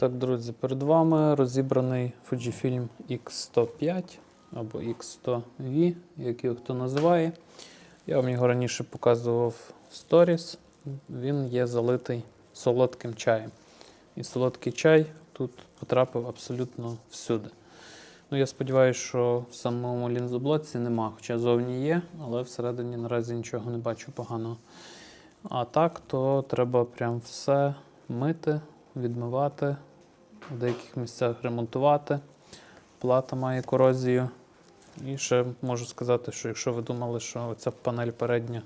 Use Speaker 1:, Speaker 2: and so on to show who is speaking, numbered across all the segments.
Speaker 1: Так, друзі, перед вами розібраний Fujifilm X105 або X100V, як його хто називає. Я вам його раніше показував в Stories. Він є залитий солодким чаєм. І солодкий чай тут потрапив абсолютно всюди. Ну, я сподіваюся, що в самому лінзоблоці нема, хоча зовні є, але всередині наразі нічого не бачу поганого. А так, то треба прям все мити, відмивати, в деяких місцях ремонтувати. Плата має корозію. І ще можу сказати, що якщо ви думали, що ця панель передня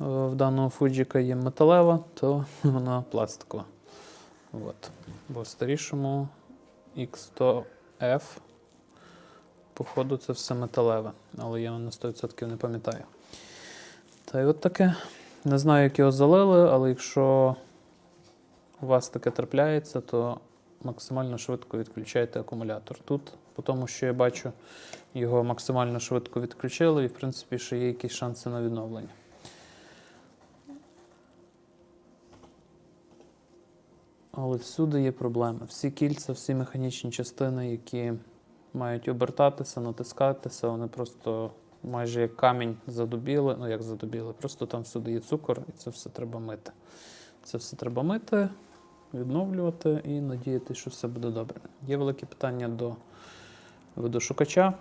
Speaker 1: е, в даного фуджіка є металева, то вона пластикова. От. Бо в старішому X100F, походу, це все металеве, але я на 100% не пам'ятаю. Та й от таке. Не знаю, як його залили, але якщо у вас таке трапляється, то максимально швидко відключайте акумулятор. Тут, по тому, що я бачу, його максимально швидко відключили, і в принципі ще є якісь шанси на відновлення. Але всюди є проблеми. Всі кільця, всі механічні частини, які мають обертатися, натискатися, вони просто майже як камінь задубіли. Ну як задубіли, просто там всюди є цукор, і це все треба мити. Це все треба мити, відновлювати і надіятися, що все буде добре. Є велике питання до видошукача,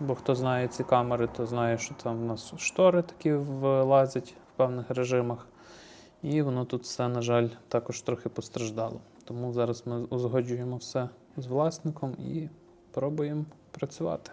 Speaker 1: бо хто знає ці камери, то знає, що там у нас штори такі влазять в певних режимах. І воно тут все, на жаль, також трохи постраждало. Тому зараз ми узгоджуємо все з власником і пробуємо працювати.